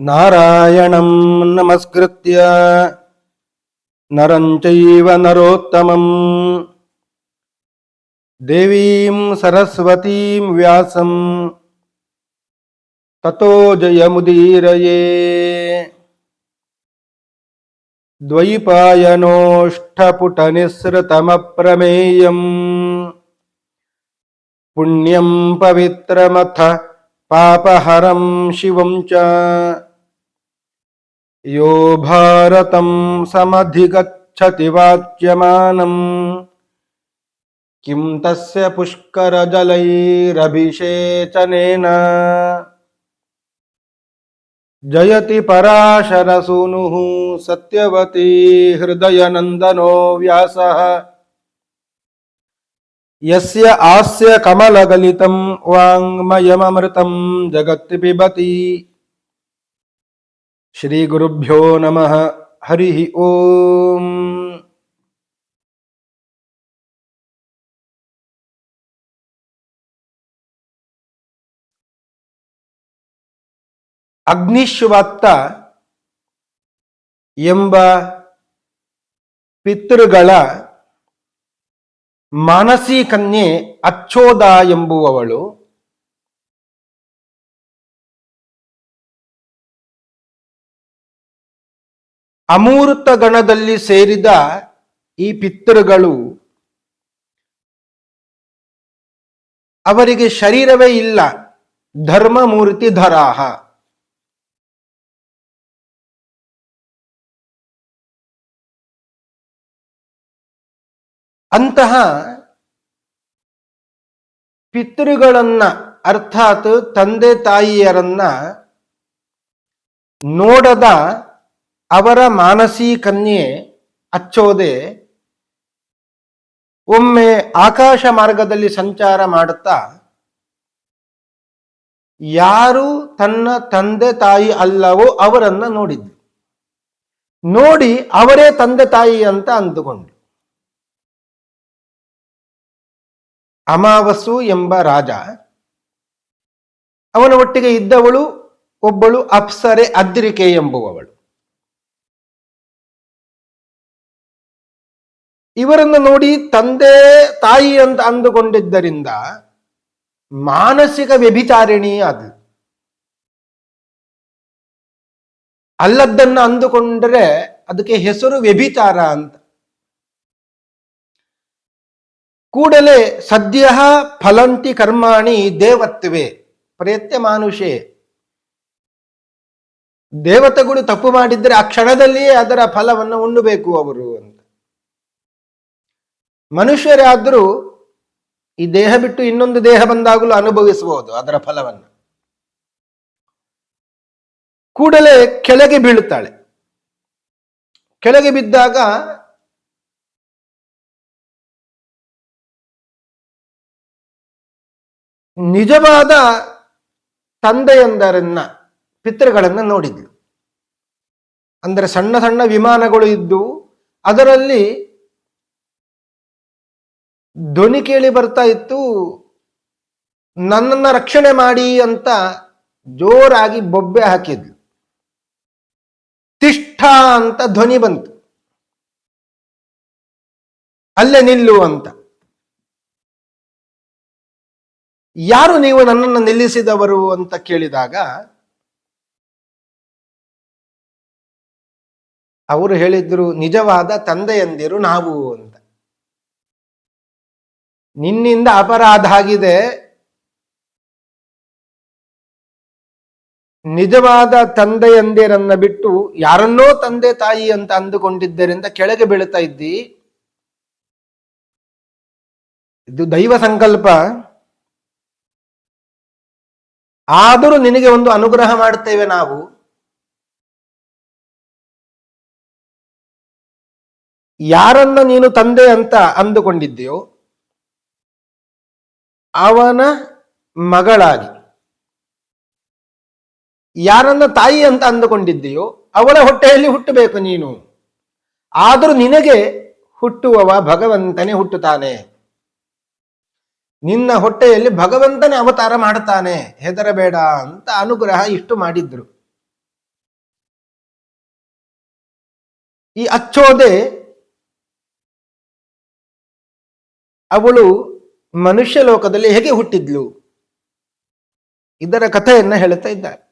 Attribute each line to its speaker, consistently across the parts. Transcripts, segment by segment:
Speaker 1: नारायणं नमस्कृत्य नरं चैव नरोत्तमम्। देवीं सरस्वतीं व्यासं ततो जयमुदीरये। द्वैपायनोष्ठपुटनिःसृतमप्रमेयम्। पुण्यं पवित्रमथ पापहरं शिवं च यो भारतं समधिगच्छति वाच्यमानम् किं तस्य पुष्करजलैरभिषेचनेन जयति पराशरसूनुः सत्यवती हृदयनन्दनो व्यासः यस्य आस्य कमलगलितं वाङ्मयममृतं जगत् ಶ್ರೀ ಗುರುಭ್ಯೋ ನಮಃ. ಹರಿ ಓಂ. ಅಗ್ನಿಶ್ವತ್ತ ಎಂಬ ಪಿತೃಗಳ ಮಾನಸಿ ಕನ್ಯೆ ಅಚ್ಚೋದ ಎಂಬುವವಳು. ಅಮೂರ್ತ ಗಣದಲ್ಲಿ ಸೇರಿದ ಈ ಪಿತೃಗಳು ಅವರಿಗೆ ಶರೀರವೇ ಇಲ್ಲ ಧರ್ಮ ಮೂರ್ತಿ ಧರಾಹ. ಅಂತಹ ಪಿತೃಗಳನ್ನ ಅರ್ಥಾತ್ ತಂದೆ ತಾಯಿಯರನ್ನ ನೋಡದ ಅವರ ಮಾನಸಿ ಕನ್ಯೆ ಅಚ್ಚೋದೆ ಒಮ್ಮೆ ಆಕಾಶ ಮಾರ್ಗದಲ್ಲಿ ಸಂಚಾರ ಮಾಡುತ್ತಾ, ಯಾರು ತನ್ನ ತಂದೆ ತಾಯಿ ಅಲ್ಲವೋ ಅವರನ್ನ ನೋಡಿದ್ದು. ನೋಡಿ ಅವರೇ ತಂದೆ ತಾಯಿ ಅಂತ ಅಂದುಕೊಂಡು. ಅಮಾವಸ್ಸು ಎಂಬ ರಾಜ, ಅವನ ಒಟ್ಟಿಗೆ ಇದ್ದವಳು, ಒಬ್ಬಳು ಅಪ್ಸರೆ ಅದ್ರಿಕೆ ಎಂಬುವವಳು. ಇವರನ್ನು ನೋಡಿ ತಂದೆ, ತಾಯಿ ಅಂತ ಅಂದುಕೊಂಡಿದ್ದರಿಂದ ಮಾನಸಿಕ ವ್ಯಭಿಚಾರಿಣಿ ಅದು. ಅಲ್ಲದ್ದನ್ನು ಅಂದುಕೊಂಡರೆ ಅದಕ್ಕೆ ಹೆಸರು ವ್ಯಭಿಚಾರ ಅಂತ. ಕೂಡಲೇ ಸದ್ಯ ಫಲಂತಿ ಕರ್ಮಾಣಿ ದೇವತ್ವೇ, ಪ್ರಯತ್ನ ಮಾನುಷೇ. ದೇವತೆಗಳು ತಪ್ಪು ಮಾಡಿದ್ರೆ ಆ ಕ್ಷಣದಲ್ಲಿಯೇ ಅದರ ಫಲವನ್ನು ಉಣ್ಣಬೇಕು ಅವರು ಅಂತ. ಮನುಷ್ಯರಾದರೂ ಈ ದೇಹ ಬಿಟ್ಟು ಇನ್ನೊಂದು ದೇಹ ಬಂದಾಗಲೂ ಅನುಭವಿಸಬಹುದು ಅದರ ಫಲವನ್ನು. ಕೂಡಲೇ ಕೆಳಗೆ ಬೀಳುತ್ತಾಳೆ. ಕೆಳಗೆ ಬಿದ್ದಾಗ ನಿಜವಾದ ತಂದೆಯೊಂದರನ್ನ ಪಿತೃಗಳನ್ನು ನೋಡಿದ್ಲು. ಅಂದರೆ ಸಣ್ಣ ಸಣ್ಣ ವಿಮಾನಗಳು ಇದ್ದು ಅದರಲ್ಲಿ ಧ್ವನಿ ಕೇಳಿ ಬರ್ತಾ ಇತ್ತು, ನನ್ನನ್ನ ರಕ್ಷಣೆ ಮಾಡಿ ಅಂತ ಜೋರಾಗಿ ಬೊಬ್ಬೆ ಹಾಕಿದ್ಲು. ತಿಷ್ಠ ಅಂತ ಧ್ವನಿ ಬಂತು. ಅಲ್ಲೇ ನಿಲ್ಲು ಅಂತ. ಯಾರು ನೀವು ನನ್ನನ್ನು ನಿಲ್ಲಿಸಿದವರು ಅಂತ ಕೇಳಿದಾಗ, ಅವರು ಹೇಳಿದ್ರು, ನಿಜವಾದ ತಂದೆಯಂದಿರು ನಾವು ಅಂತ. ನಿನ್ನಿಂದ ಅಪರಾಧ ಆಗಿದೆ. ನಿಜವಾದ ತಂದೆಯಂದಿರನ್ನ ಬಿಟ್ಟು ಯಾರನ್ನೋ ತಂದೆ ತಾಯಿ ಅಂತ ಅಂದುಕೊಂಡಿದ್ದರಿಂದ ಕೆಳಗೆ ಬೀಳ್ತಾ ಇದ್ದಿ. ಇದು ದೈವ ಸಂಕಲ್ಪ. ಆದರೂ ನಿನಗೆ ಒಂದು ಅನುಗ್ರಹ ಮಾಡುತ್ತೇವೆ ನಾವು. ಯಾರನ್ನ ನೀನು ತಂದೆ ಅಂತ ಅಂದುಕೊಂಡಿದ್ದೀಯೋ ಅವನ ಮಗಳಾಗಿ. ಯಾರನ್ನ ತಾಯಿ ಅಂತ ಅಂದುಕೊಂಡಿದ್ದೀಯೋ, ಅವಳ ಹೊಟ್ಟೆಯಲ್ಲಿ ಹುಟ್ಟಬೇಕು ನೀನು. ಆದರೂ ನಿನಗೆ ಹುಟ್ಟುವವ ಭಗವಂತನೇ ಹುಟ್ಟುತ್ತಾನೆ. ನಿನ್ನ ಹೊಟ್ಟೆಯಲ್ಲಿ ಭಗವಂತನೇ ಅವತಾರ ಮಾಡುತ್ತಾನೆ. ಹೆದರಬೇಡ ಅಂತ ಅನುಗ್ರಹ ಇಷ್ಟು ಮಾಡಿದ್ರು. ಈ ಅಚ್ಚೋದೆ ಅವಳು ಮನುಷ್ಯ ಲೋಕದಲ್ಲಿ ಹೇಗೆ ಹುಟ್ಟಿದ್ಲು? ಇದರ ಕಥೆಯನ್ನ ಹೇಳುತ್ತಾ ಇದ್ದಾರೆ.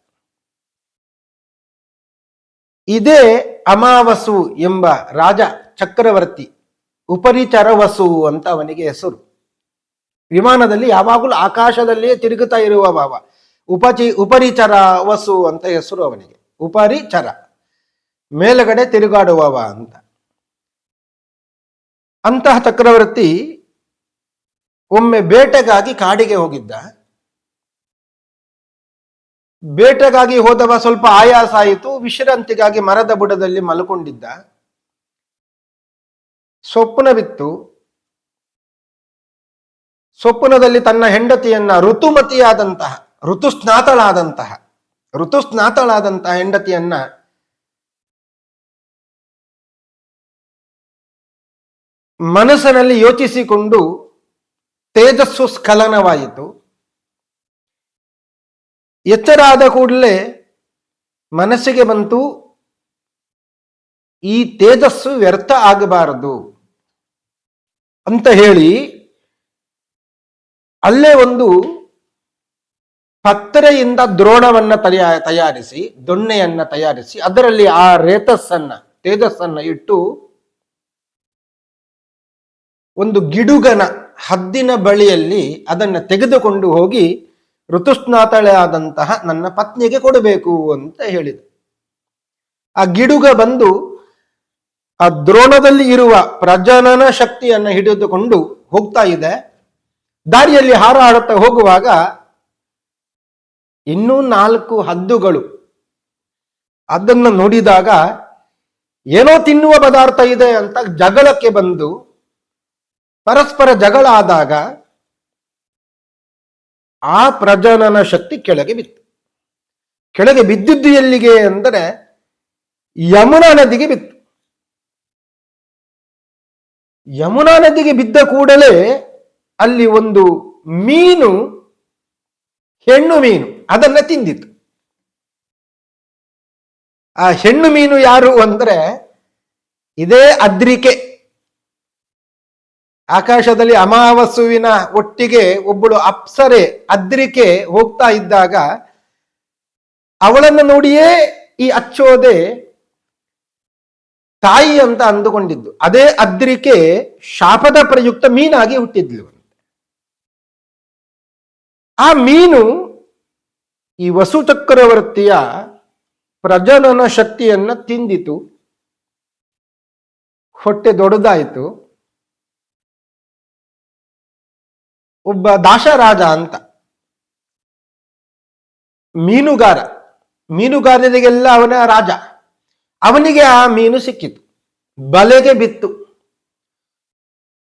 Speaker 1: ಇದೇ ಅಮಾವಸು ಎಂಬ ರಾಜ ಚಕ್ರವರ್ತಿ ಉಪರಿಚರ ವಸು ಅಂತ ಅವನಿಗೆ ಹೆಸರು. ವಿಮಾನದಲ್ಲಿ ಯಾವಾಗಲೂ ಆಕಾಶದಲ್ಲಿಯೇ ತಿರುಗುತ್ತಾ ಇರುವ ಭಾವ. ಉಪಚಿ, ಉಪರಿಚರ ವಸು ಅಂತ ಹೆಸರು ಅವನಿಗೆ. ಉಪರಿಚರ. ಮೇಲಗಡೆ ತಿರುಗಾಡುವವ ಅಂತ. ಅಂತಹ ಚಕ್ರವರ್ತಿ ಒಮ್ಮೆ ಬೇಟೆಗಾಗಿ ಕಾಡಿಗೆ ಹೋಗಿದ್ದ. ಬೇಟೆಗಾಗಿ ಹೋದವ ಸ್ವಲ್ಪ ಆಯಾಸ ಆಯಿತು, ವಿಶ್ರಾಂತಿಗಾಗಿ ಮರದ ಬುಡದಲ್ಲಿ ಮಲ್ಕೊಂಡಿದ್ದ. ಸ್ವಪ್ನವಿತ್ತು. ಸ್ವಪ್ನದಲ್ಲಿ ತನ್ನ ಹೆಂಡತಿಯನ್ನ ಋತುಮತಿಯಾದಂತಹ, ಋತುಸ್ನಾತಳಾದಂತಹ ಋತುಸ್ನಾತಳಾದಂತಹ ಹೆಂಡತಿಯನ್ನ ಮನಸ್ಸಿನಲ್ಲಿ ಯೋಚಿಸಿಕೊಂಡು ತೇಜಸ್ಸು ಸ್ಖಲನವಾಯಿತು. ಎಚ್ಚರ ಆದ ಕೂಡಲೇ ಮನಸ್ಸಿಗೆ ಬಂತು, ಈ ತೇಜಸ್ಸು ವ್ಯರ್ಥ ಆಗಬಾರದು ಅಂತ ಹೇಳಿ ಅಲ್ಲೇ ಒಂದು ಪತ್ರೆಯಿಂದ ದ್ರೋಣವನ್ನ ತಯಾ ತಯಾರಿಸಿ, ದೊಣ್ಣೆಯನ್ನ ತಯಾರಿಸಿ, ಅದರಲ್ಲಿ ಆ ರೇತಸ್ಸನ್ನ, ತೇಜಸ್ಸನ್ನ ಇಟ್ಟು ಒಂದು ಗಿಡುಗನ ಹದ್ದಿನ ಬಳಿಯಲ್ಲಿ ಅದನ್ನು ತೆಗೆದುಕೊಂಡು ಹೋಗಿ ಋತುಸ್ನಾತಳೆ ಆದಂತಹ ನನ್ನ ಪತ್ನಿಗೆ ಕೊಡಬೇಕು ಅಂತ ಹೇಳಿದ. ಆ ಗಿಡುಗ ಬಂದು ಆ ದ್ರೋಣದಲ್ಲಿ ಇರುವ ಪ್ರಜನನ ಶಕ್ತಿಯನ್ನು ಹಿಡಿದುಕೊಂಡು ಹೋಗ್ತಾ ಇದೆ. ದಾರಿಯಲ್ಲಿ ಹಾರಾಡುತ್ತಾ ಹೋಗುವಾಗ ಇನ್ನೂ ನಾಲ್ಕು ಹದ್ದುಗಳು. ಅದನ್ನು ನೋಡಿದಾಗ ಏನೋ ತಿನ್ನುವ ಪದಾರ್ಥ ಇದೆ ಅಂತ ಜಗಳಕ್ಕೆ ಬಂದು ಪರಸ್ಪರ ಜಗಳ ಆದಾಗ ಆ ಪ್ರಜನನ ಶಕ್ತಿ ಕೆಳಗೆ ಬಿತ್ತು. ಕೆಳಗೆ ಬಿದ್ದಿದ್ದು ಎಲ್ಲಿಗೆ ಅಂದರೆ ಯಮುನಾ ನದಿಗೆ ಬಿತ್ತು. ಯಮುನಾ ನದಿಗೆ ಬಿದ್ದ ಕೂಡಲೇ ಅಲ್ಲಿ ಒಂದು ಮೀನು, ಹೆಣ್ಣು ಮೀನು ಅದನ್ನ ತಿಂದಿತ್ತು. ಆ ಹೆಣ್ಣು ಮೀನು ಯಾರು ಅಂದ್ರೆ ಇದೇ ಅದ್ರಿಕೆ. ಆಕಾಶದಲ್ಲಿ ಅಮಾವಸ್ಸುವಿನ ಒಟ್ಟಿಗೆ ಒಬ್ಬಳು ಅಪ್ಸರೆ ಅದ್ರಿಕೆ ಹೋಗ್ತಾ ಇದ್ದಾಗ ಅವಳನ್ನು ನೋಡಿಯೇ ಈ ಅಚ್ಚೋದೆ ತಾಯಿ ಅಂತ ಅಂದುಕೊಂಡಿದ್ದು. ಅದೇ ಅದ್ರಿಕೆ ಶಾಪದ ಪ್ರಯುಕ್ತ ಮೀನಾಗಿ ಹುಟ್ಟಿದ್ಲು. ಆ ಮೀನು ಈ ವಸು ಚಕ್ರವರ್ತಿಯ ಪ್ರಜನನ ಶಕ್ತಿಯನ್ನ ತಿಂದಿತು. ಹೊಟ್ಟೆ ದೊಡ್ಡದಾಯಿತು. ಒಬ್ಬ ದಾಶರಾಜ ಅಂತ. ಮೀನುಗಾರ. ಮೀನುಗಾರರಿಗೆಲ್ಲ ಅವನ ರಾಜ. ಅವನಿಗೆ ಆ ಮೀನು ಸಿಕ್ಕಿತು. ಬಲೆಗೆ ಬಿತ್ತು.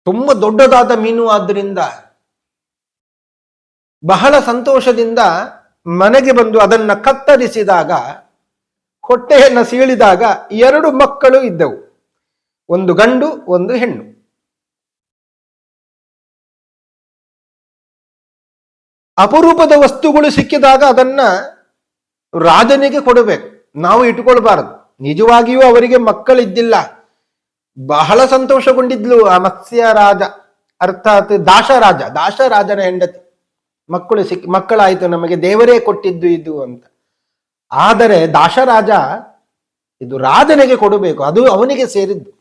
Speaker 1: ತುಂಬಾ ದೊಡ್ಡದಾದ ಮೀನು ಆದ್ದರಿಂದ ಬಹಳ ಸಂತೋಷದಿಂದ ಮನೆಗೆ ಬಂದು ಅದನ್ನ ಕತ್ತರಿಸಿದಾಗ, ಹೊಟ್ಟೆಯನ್ನು ಸೀಳಿದಾಗ ಎರಡು ಮಕ್ಕಳು ಇದ್ದವು. ಒಂದು ಗಂಡು, ಒಂದು ಹೆಣ್ಣು. ಅಪರೂಪದ ವಸ್ತುಗಳು ಸಿಕ್ಕಿದಾಗ ಅದನ್ನ ರಾಜನಿಗೆ ಕೊಡಬೇಕು. ನಾವು ಇಟ್ಕೊಳ್ಬಾರದು ನಿಜವಾಗಿಯೂ ಅವರಿಗೆ ಮಕ್ಕಳಿದ್ದಿಲ್ಲ. ಬಹಳ ಸಂತೋಷಗೊಂಡಿದ್ಲು ಆ ಮತ್ಸ್ಯ ರಾಜ. ಅರ್ಥಾತ್ ದಾಶರಾಜ ದಾಶರಾಜನ ಹೆಂಡತಿ. ಮಕ್ಕಳು ಸಿಕ್ಕಿ ಮಕ್ಕಳಾಯಿತು, ನಮಗೆ ದೇವರೇ ಕೊಟ್ಟಿದ್ದು ಇದು ಅಂತ. ಆದರೆ ದಾಶರಾಜ ಇದು ರಾಜನಿಗೆ ಕೊಡಬೇಕು. ಅದು ಅವನಿಗೆ ಸೇರಿದ್ದು.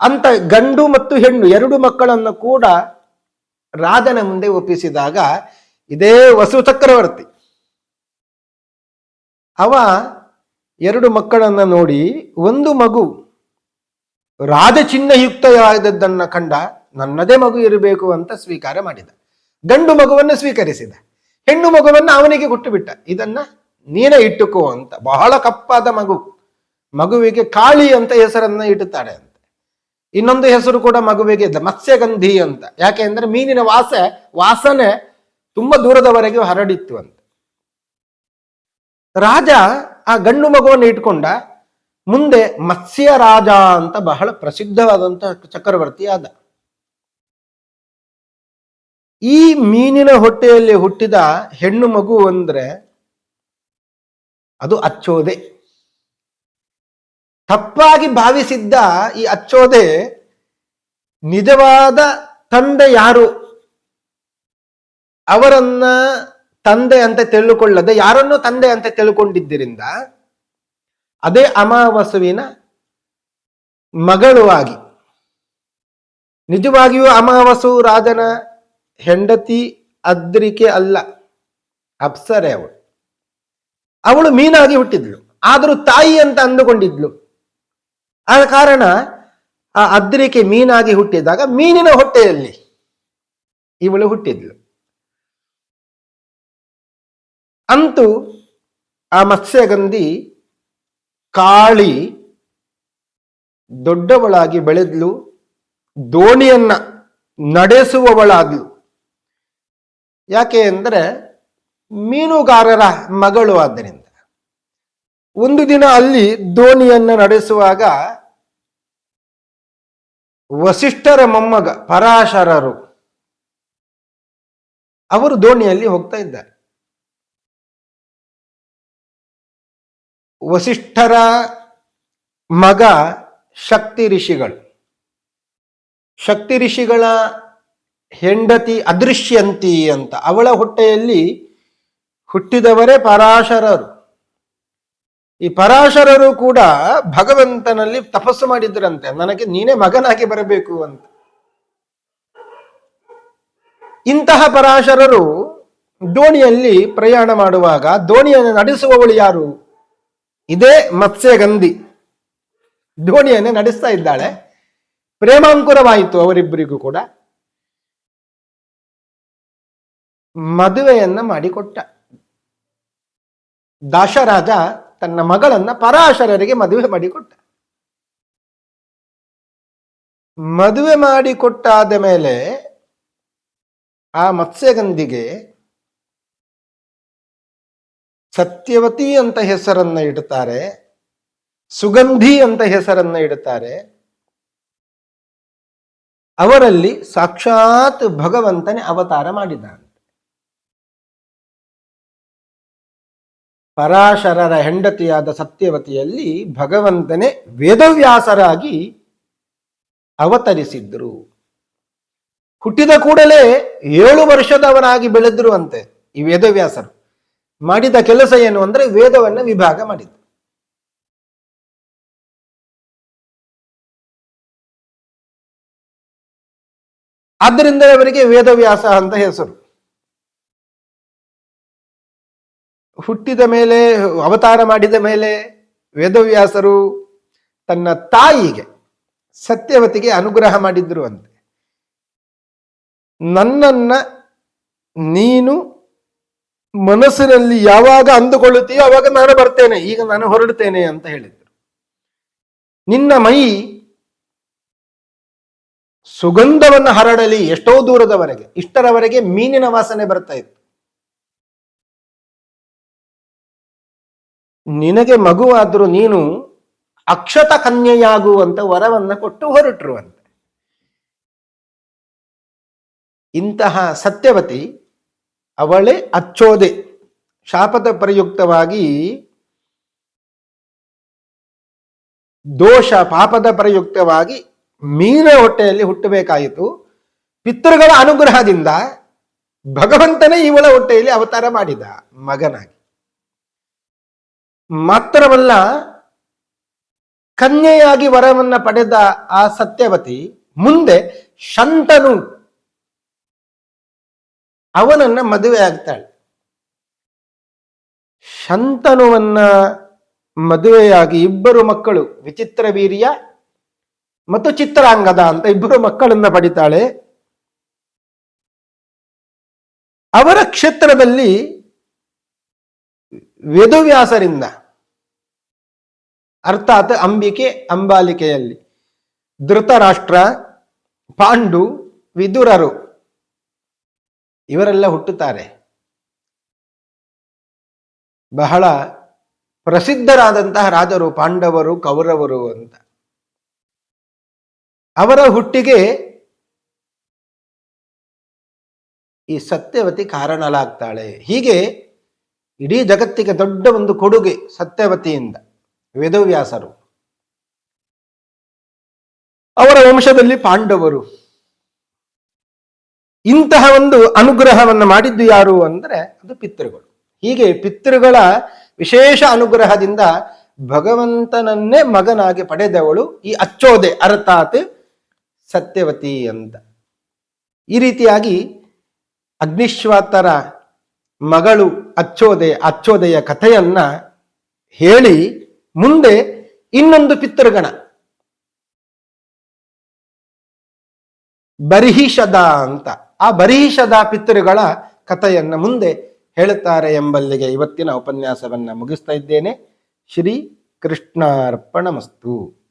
Speaker 1: ಅಂತ ಗಂಡು ಮತ್ತು ಹೆಣ್ಣು ಎರಡು ಮಕ್ಕಳನ್ನು ಕೂಡ ರಾಜನ ಮುಂದೆ ಒಪ್ಪಿಸಿದಾಗ ಇದೇ ವಸು ಚಕ್ರವರ್ತಿ. ಅವ ಎರಡು ಮಕ್ಕಳನ್ನ ನೋಡಿ ಒಂದು ಮಗು ರಾಜಚಿಹ್ನಯುಕ್ತವಾದದ್ದನ್ನ ಕಂಡ ನನ್ನದೇ ಮಗು ಇರಬೇಕು ಅಂತ ಸ್ವೀಕಾರ ಮಾಡಿದ. ಗಂಡು ಮಗುವನ್ನು ಸ್ವೀಕರಿಸಿದ. ಹೆಣ್ಣು ಮಗುವನ್ನು ಅವನಿಗೆ ಕೊಟ್ಟು ಬಿಟ್ಟ ಇದನ್ನ ನೀನೇ ಇಟ್ಟುಕೋ ಅಂತ. ಬಹಳ ಕಪ್ಪಾದ ಮಗು. ಮಗುವಿಗೆ ಕಾಳಿ ಅಂತ ಹೆಸರನ್ನ ಇಟ್ಟುತ್ತಾಳೆ ಅಂತ. ಇನ್ನೊಂದು ಹೆಸರು ಕೂಡ ಮಗುವಿಗೆ ಮತ್ಸ್ಯಗಂಧಿ ಅಂತ. ಯಾಕೆ ಅಂದ್ರೆ ಮೀನಿನ ವಾಸ, ವಾಸನೆ ತುಂಬಾ ದೂರದವರೆಗೆ ಹರಡಿತ್ತು ಅಂತ. ರಾಜ ಆ ಗಂಡು ಮಗುವನ್ನು ಇಟ್ಕೊಂಡ ಮುಂದೆ ಮತ್ಸ್ಯ ರಾಜ ಅಂತ ಬಹಳ ಪ್ರಸಿದ್ಧವಾದಂತಹ ಚಕ್ರವರ್ತಿ ಆದ. ಈ ಮೀನಿನ ಹೊಟ್ಟೆಯಲ್ಲಿ ಹುಟ್ಟಿದ ಹೆಣ್ಣು ಮಗು ಅಂದ್ರೆ ಅದು ಅಚ್ಚೋದೆ. ತಪ್ಪಾಗಿ ಭಾವಿಸಿದ್ದ ಈ ಅಚ್ಚೋದೆ ನಿಜವಾದ ತಂದೆ ಯಾರು ಅವರನ್ನ ತಂದೆ ಅಂತ ತಿಳ್ಕೊಳ್ಳದೆ, ಯಾರನ್ನು ತಂದೆ ಅಂತ ತಿಳ್ಕೊಂಡಿದ್ದರಿಂದ ಅದೇ ಅಮಾವಾಸುವಿನ ಮಗಳು ಆಗಿ ನಿಜವಾಗಿಯೂ ಅಮಾವಾಸು ರಾಜನ ಹೆಂಡತಿ ಅದ್ರಿಕೆ ಅಲ್ಲ, ಅಪ್ಸರೆ ಅವಳು. ಅವಳು ಮೀನಾಗಿ ಹುಟ್ಟಿದ್ಳು ಆದರೂ ತಾಯಿ ಅಂತ ಅಂದುಕೊಂಡಿದ್ಲು. ಆದ ಕಾರಣ ಆ ಅದ್ರಿಕೆ ಮೀನಾಗಿ ಹುಟ್ಟಿದಾಗ ಮೀನಿನ ಹೊಟ್ಟೆಯಲ್ಲಿ ಇವಳು ಹುಟ್ಟಿದ್ಲು. ಅಂತೂ ಆ ಮತ್ಸ್ಯಗಂಧಿ ಕಾಳಿ ದೊಡ್ಡವಳಾಗಿ ಬೆಳೆದ್ಲು, ದೋಣಿಯನ್ನ ನಡೆಸುವವಳಾದ್ಲು. ಯಾಕೆ ಅಂದರೆ ಮೀನುಗಾರರ ಮಗಳು ಆದ್ದರಿಂದ. ಒಂದು ದಿನ ಅಲ್ಲಿ ದೋಣಿಯನ್ನ ನಡೆಸುವಾಗ ವಸಿಷ್ಠರ ಮೊಮ್ಮಗ, ಪರಾಶರರು, ಅವರು ದೋಣಿಯಲ್ಲಿ ಹೋಗ್ತಾ ಇದ್ದಾರೆ. ವಸಿಷ್ಠರ ಮಗ ಶಕ್ತಿ ಋಷಿಗಳು. ಶಕ್ತಿ ಋಷಿಗಳ ಹೆಂಡತಿ ಅದೃಶ್ಯಂತಿ ಅಂತ. ಅವಳ ಹೊಟ್ಟೆಯಲ್ಲಿ ಹುಟ್ಟಿದವರೇ ಪರಾಶರರು. ಈ ಪರಾಶರರು ಕೂಡ ಭಗವಂತನಲ್ಲಿ ತಪಸ್ಸು ಮಾಡಿದ್ರಂತೆ. ನನಗೆ ನೀನೇ ಮಗನಾಗಿ ಬರಬೇಕು ಅಂತ. ಇಂತಹ ಪರಾಶರರು ದೋಣಿಯಲ್ಲಿ ಪ್ರಯಾಣ ಮಾಡುವಾಗ, ದೋಣಿಯನ್ನು ನಡೆಸುವವಳು ಯಾರು? ಇದೇ ಮತ್ಸ್ಯಗಂಧಿ ದೋಣಿಯನ್ನು ನಡೆಸ್ತಾ ಇದ್ದಾಳೆ. ಪ್ರೇಮಾಂಕುರವಾಯಿತು ಅವರಿಬ್ಬರಿಗೂ ಕೂಡ. ಮದುವೆಯನ್ನ ಮಾಡಿಕೊಟ್ಟ. ದಾಶರಾಜ ತನ್ನ ಮಗಳನ್ನ ಪರಾಶರರಿಗೆ ಮದುವೆ ಮಾಡಿಕೊಟ್ಟ. ಮದುವೆ ಮಾಡಿಕೊಟ್ಟಾದ ಮೇಲೆ ಆ ಮತ್ಸ್ಯಗಂಧಿಗೆ ಸತ್ಯವತಿ ಅಂತ ಹೆಸರನ್ನ ಇಡುತ್ತಾರೆ ಸುಗಂಧಿ ಅಂತ ಹೆಸರನ್ನ ಇಡುತ್ತಾರೆ ಅವರಲ್ಲಿ ಸಾಕ್ಷಾತ್ ಭಗವಂತನೇ ಅವತಾರ ಮಾಡಿದ್ದಾನೆ. ಪರಾಶರರ ಹೆಂಡತಿಯಾದ ಸತ್ಯವತಿಯಲ್ಲಿ ಭಗವಂತನೇ ವೇದವ್ಯಾಸರಾಗಿ ಅವತರಿಸಿದ್ರು. ಹುಟ್ಟಿದ ಕೂಡಲೇ ಏಳು ವರ್ಷದವರಾಗಿ ಬೆಳೆದ್ರು ಅಂತೆ ಈ ವೇದವ್ಯಾಸರು. ಮಾಡಿದ ಕೆಲಸ ಏನು ಅಂದ್ರೆ ವೇದವನ್ನ ವಿಭಾಗ ಮಾಡಿದ್ರು ಆದ್ದರಿಂದ ಅವರಿಗೆ ವೇದವ್ಯಾಸ ಅಂತ ಹೆಸರು. ಹುಟ್ಟಿದ ಮೇಲೆ, ಅವತಾರ ಮಾಡಿದ ಮೇಲೆ ವೇದವ್ಯಾಸರು ತನ್ನ ತಾಯಿಗೆ ಸತ್ಯವತಿಗೆ ಅನುಗ್ರಹ ಮಾಡಿದ್ರು ಅಂತೆ. ನನ್ನನ್ನ ನೀನು ಮನಸ್ಸಿನಲ್ಲಿ ಯಾವಾಗ ಅಂದುಕೊಳ್ಳುತ್ತೀಯೋ ಅವಾಗ ನಾನು ಬರ್ತೇನೆ. ಈಗ ನಾನು ಹೊರಡ್ತೇನೆ ಅಂತ ಹೇಳಿದ್ರು. ನಿನ್ನ ಮೈ ಸುಗಂಧವನ್ನು ಹರಡಲಿ ಎಷ್ಟೋ ದೂರದವರೆಗೆ, ಇಷ್ಟರವರೆಗೆ ಮೀನಿನ ವಾಸನೆ ಬರ್ತಾ ಇತ್ತು. ನಿನಗೆ ಮಗುವಾದರೂ ನೀನು ಅಕ್ಷತ ಕನ್ಯೆಯಾಗುವಂತ ವರವನ್ನ ಕೊಟ್ಟು ಹೊರಟರು ಅಂತ. ಇಂತಹ ಸತ್ಯವತಿ ಅವಳೇ ಅಚ್ಚೋದೆ. ಶಾಪದ ಪ್ರಯುಕ್ತವಾಗಿ ದೋಷ ಪಾಪದ ಪ್ರಯುಕ್ತವಾಗಿ ಮೀನ ಹೊಟ್ಟೆಯಲ್ಲಿ ಹುಟ್ಟಬೇಕಾಯಿತು. ಪಿತೃಗಳ ಅನುಗ್ರಹದಿಂದ ಭಗವಂತನೇ ಇವಳ ಹೊಟ್ಟೆಯಲ್ಲಿ ಅವತಾರ ಮಾಡಿದ ಮಗನಾಗಿ. ಮಾತ್ರವಲ್ಲ, ಕನ್ಯೆಯಾಗಿ ವರವನ್ನ ಪಡೆದ ಆ ಸತ್ಯವತಿ ಮುಂದೆ ಶಂತನು ಅವನನ್ನ ಮದುವೆ ಆಗ್ತಾಳೆ. ಶಂತನುವನ್ನ ಮದುವೆಯಾಗಿ ಇಬ್ಬರು ಮಕ್ಕಳು, ವಿಚಿತ್ರ ವೀರ್ಯ ಮತ್ತು ಚಿತ್ರಾಂಗದ ಅಂತ ಇಬ್ಬರು ಮಕ್ಕಳನ್ನ ಪಡಿತಾಳೆ. ಅವರ ಕ್ಷೇತ್ರದಲ್ಲಿ ವೇದವ್ಯಾಸರಿಂದ, ಅರ್ಥಾತ್ ಅಂಬಿಕೆ ಅಂಬಾಲಿಕೆಯಲ್ಲಿ ಧೃತರಾಷ್ಟ್ರ, ಪಾಂಡು, ವಿದುರರು ಇವರೆಲ್ಲ ಹುಟ್ಟುತ್ತಾರೆ. ಬಹಳ ಪ್ರಸಿದ್ಧರಾದಂತಹ ರಾಜರು, ಪಾಂಡವರು, ಕೌರವರು ಅಂತ. ಅವರ ಹುಟ್ಟಿಗೆ ಈ ಸತ್ಯವತಿ ಕಾರಣಲಾಗ್ತಾಳೆ ಹೀಗೆ ಇಡೀ ಜಗತ್ತಿಗೆ ದೊಡ್ಡ ಒಂದು ಕೊಡುಗೆ ಸತ್ಯವತಿಯಿಂದ ವೇದವ್ಯಾಸರು. ಅವರ ವಂಶದಲ್ಲಿ ಪಾಂಡವರು. ಇಂತಹ ಒಂದು ಅನುಗ್ರಹವನ್ನು ಮಾಡಿದ್ದು ಯಾರು ಅಂದರೆ ಅದು ಪಿತೃಗಳು. ಹೀಗೆ ಪಿತೃಗಳ ವಿಶೇಷ ಅನುಗ್ರಹದಿಂದ ಭಗವಂತನನ್ನೇ ಮಗನಾಗಿ ಪಡೆದವಳು ಈ ಅಚ್ಚೋದೆ ಅರ್ಥಾತ್ ಸತ್ಯವತಿ ಅಂತ. ಈ ರೀತಿಯಾಗಿ ಅಗ್ನಿಶ್ವಾತರ ಮಗಳು ಅಚ್ಚೋದೆ, ಅಚ್ಚೋದೆಯ ಕಥೆಯನ್ನ ಹೇಳಿ ಮುಂದೆ ಇನ್ನೊಂದು ಪಿತೃಗಣ. ಬರಿಹಿಷದ ಅಂತ. ಆ ಬರೀಷದ ಪಿತೃಗಳ ಕಥೆಯನ್ನ ಮುಂದೆ ಹೇಳುತ್ತಾರೆ ಎಂಬಲ್ಲಿಗೆ ಇವತ್ತಿನ ಉಪನ್ಯಾಸವನ್ನ ಮುಗಿಸ್ತಾ ಇದ್ದೇನೆ. ಶ್ರೀ ಕೃಷ್ಣಾರ್ಪಣಮಸ್ತು